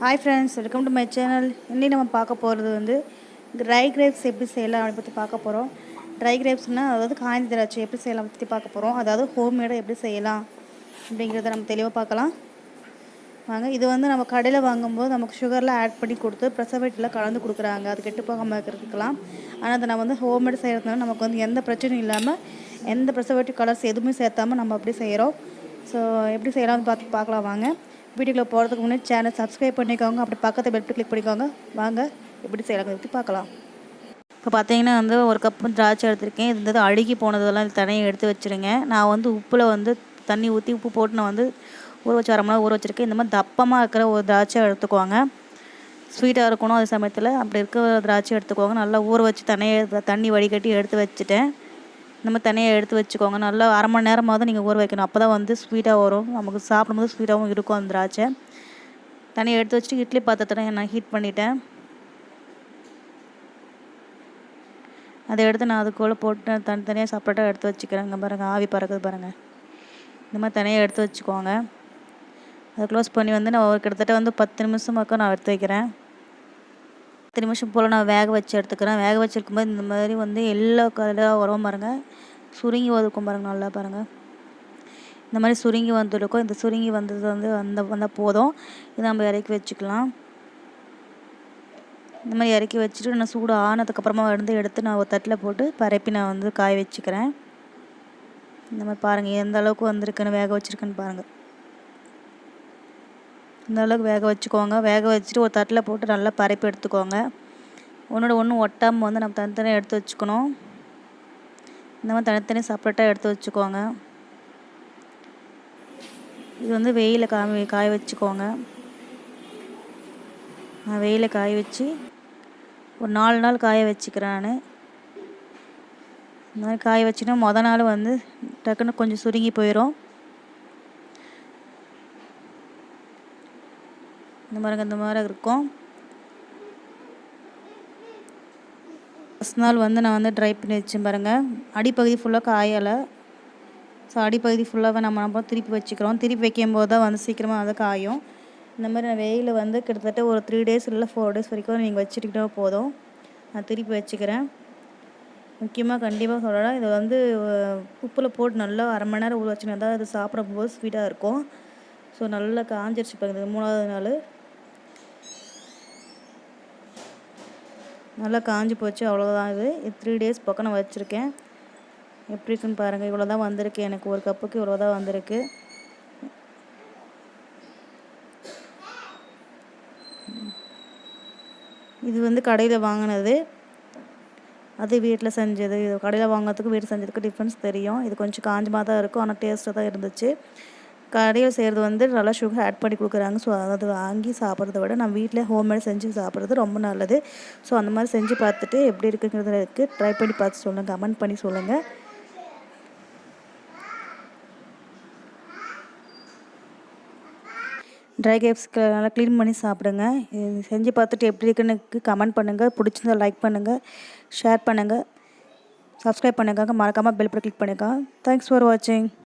Hi friends welcome to my channel இன்னைக்கு நம்ம பார்க்க போகிறது வந்து ட்ரை கிரேப்ஸ் எப்படி செய்யலாம் அதை பற்றி பார்க்க போகிறோம் ட்ரை கிரேப்ஸ்னால் அதாவது காய்ந்த திராட்சை எப்படி செய்யலாம் பற்றி பார்க்க போகிறோம் அதாவது ஹோம்மேடாக எப்படி செய்யலாம் அப்படிங்கிறத நம்ம தெளிவாக பார்க்கலாம். வாங்க இது வந்து நம்ம கடையில் வாங்கும்போது நமக்கு சுகர்லாம் ஆட் பண்ணி கொடுத்து ப்ரெசர்வேட்டில் கலந்து கொடுக்குறாங்க. அது கெட்டு போகாமல் இருக்கிறதுக்கெலாம் ஆனால் அதை நம்ம வந்து ஹோம்மேடு செய்கிறதுனால நமக்கு வந்து எந்த பிரச்சனையும் இல்லாமல் எந்த ப்ரெசர்வேட்டிவ் கலர்ஸ் எதுவுமே சேர்த்தாமல் நம்ம அப்படி செய்கிறோம் ஸோ எப்படி செய்யலாம்னு பார்த்து பார்க்கலாம். வாங்க வீடியோக்குள்ளே போகிறதுக்கு முன்னாடி சேனல் சப்ஸ்கிரைப் பண்ணிக்கோங்க. அப்படி பக்கத்தை பெல் கிளிக் பண்ணிக்கோங்க. வாங்க எப்படி செய்யலாம் பற்றி பார்க்கலாம். இப்போ பார்த்தீங்கன்னா வந்து ஒரு கப்பு திராட்சை எடுத்திருக்கேன். இது வந்து அழுகி போனதெல்லாம் தனியாக எடுத்து வச்சுருங்க. நான் வந்து உப்பில் வந்து தண்ணி ஊற்றி உப்பு போட்டு நான் வந்து ஊற வச்சு அரை ஊற வச்சுருக்கேன். இந்த மாதிரி தப்பமாக இருக்கிற ஒரு திராட்சை எடுத்துக்குவாங்க ஸ்வீட்டாக இருக்கணும் அது சமயத்தில். அப்படி இருக்கிற திராட்சை எடுத்துக்குவாங்க நல்லா ஊற வச்சு தனியாக தண்ணி வடிகட்டி எடுத்து வச்சுட்டேன். நம்ம தனியாக எடுத்து வச்சுக்கோங்க. நல்லா அரை மணி நேரமாவது நீங்கள் ஊற வைக்கணும். அப்போ தான் வந்து ஸ்வீட்டாக வரும். நமக்கு சாப்பிடும்போது ஸ்வீட்டாகவும் இருக்கும் அந்த திராட்சை. தனியாக எடுத்து வச்சுட்டு இட்லி பாத்திரத்தை நான் ஹீட் பண்ணிட்டேன். அதை எடுத்து நான் அதுக்குள்ளே போட்டு தனித்தனியாக செப்பரேட்டாக எடுத்து வச்சுக்கிறேங்க. பாருங்கள் ஆவி பறக்குது பாருங்கள் இந்த மாதிரி தனியாக எடுத்து வச்சுக்கோங்க. அதை க்ளோஸ் பண்ணி வந்து நான் ஒரு கிட்டத்தட்ட வந்து பத்து நிமிஷம் பக்கம் நான் எடுத்து வைக்கிறேன். பத்து நிமிஷம் போல் நான் வேக வச்சு எடுத்துக்கிறேன். வேக வச்சுருக்கும்போது இந்த மாதிரி வந்து எல்லா கலராக உரம் பாருங்கள் சுருங்கி ஒதுக்கும் பாருங்கள் நல்லா பாருங்கள் இந்த மாதிரி சுருங்கி வந்துருக்கும். இந்த சுருங்கி வந்தது வந்து வந்த வந்தால் போதும். இதை நம்ம இறக்கி வச்சுக்கலாம். இந்த மாதிரி இறக்கி வச்சுட்டு நான் சூடு ஆனதுக்கப்புறமா வந்து எடுத்து நான் ஒரு தட்டில் போட்டு பரப்பி நான் வந்து காய வச்சுக்கிறேன். இந்த மாதிரி பாருங்கள் எந்த அளவுக்கு வந்திருக்குன்னு வேக வச்சுருக்குன்னு பாருங்கள் இந்தளவுக்கு வேக வச்சுக்கோங்க. வேக வச்சுட்டு ஒரு தட்டில் போட்டு நல்லா பரப்பி எடுத்துக்கோங்க. ஒன்றோட ஒன்று ஒட்டாமல் வந்து நம்ம தனித்தனியாக எடுத்து வச்சுக்கணும். இந்த மாதிரி தனித்தனி செப்பரேட்டாக எடுத்து வச்சுக்கோங்க. இது வந்து வெயிலில் காமி காய வச்சுக்கோங்க. நான் வெயிலில் காய வச்சு ஒரு நாலு நாள் காய வச்சுக்கிறேன் நான். இந்த மாதிரி காய வச்சுன்னா மொதல் நாள் வந்து டக்குன்னு கொஞ்சம் சுருங்கி போயிடும் இந்த மாதிரி இந்த மாதிரி இருக்கும். ஃபஸ்ட் நாள் வந்து நான் வந்து ட்ரை பண்ணி வச்சேன் பாருங்கள் அடிப்பகுதி ஃபுல்லாக காயலை. ஸோ அடிப்பகுதி ஃபுல்லாகவே நம்ம நம்ம திருப்பி வச்சுக்கிறோம். திருப்பி வைக்கும்போது தான் வந்து சீக்கிரமாக வந்து காயும். இந்த மாதிரி நான் வெயில் வந்து கிட்டத்தட்ட ஒரு த்ரீ டேஸ் இல்லை ஃபோர் டேஸ் வரைக்கும் நீங்கள் வச்சுக்கிட்டே போதும். நான் திருப்பி வச்சுக்கிறேன். முக்கியமாக கண்டிப்பாக சொல்லலாம் இது வந்து உப்பில் போட்டு நல்லா அரை மணி நேரம் ஊற வச்சுனா தான் அது சாப்பிடும்போது ஸ்வீட்டாக இருக்கும். ஸோ நல்லா காஞ்சிருச்சு பாருங்க மூணாவது நாள். நல்லா காஞ்சி போச்சு அவ்வளோதான் இது. த்ரீ டேஸ் பக்கம் நான் வச்சுருக்கேன். எப்படி இருக்குன்னு பாருங்கள் இவ்வளோ தான் வந்திருக்கு. எனக்கு ஒரு கப்புக்கு இவ்வளோ தான் வந்திருக்கு. இது வந்து கடையில் வாங்கினது. அது வீட்டில் செஞ்சது. இது கடையில் வாங்கிறதுக்கு வீட்டில் செஞ்சதுக்கு டிஃப்ரென்ஸ் தெரியும். இது கொஞ்சம் காஞ்சமாக தான் இருக்கும் ஆனால் டேஸ்ட்டாக தான் இருந்துச்சு. கடையில் செய்கிறது வந்து நல்லா சுகர் ஆட் பண்ணி கொடுக்குறாங்க. ஸோ அதை வாங்கி சாப்பிட்றத விட நான் வீட்டில் ஹோம்மேட் செஞ்சு சாப்பிட்றது ரொம்ப நல்லது. ஸோ அந்த மாதிரி செஞ்சு பார்த்துட்டு எப்படி இருக்குங்கிறதுக்கு ட்ரை பண்ணி பார்த்து சொல்லுங்கள் கமெண்ட் பண்ணி சொல்லுங்கள் ட்ரை கிரேப்ஸ்க்கு நல்லா க்ளீன் பண்ணி சாப்பிடுங்க. செஞ்சு பார்த்துட்டு எப்படி இருக்குன்னு கமெண்ட் பண்ணுங்கள் பிடிச்சிருந்தா லைக் பண்ணுங்கள் ஷேர் பண்ணுங்கள் சப்ஸ்கிரைப் பண்ணுங்க மறக்காமல் பெல் பட்டன் கிளிக் பண்ணுங்கள் தேங்க்ஸ் ஃபார் வாட்சிங்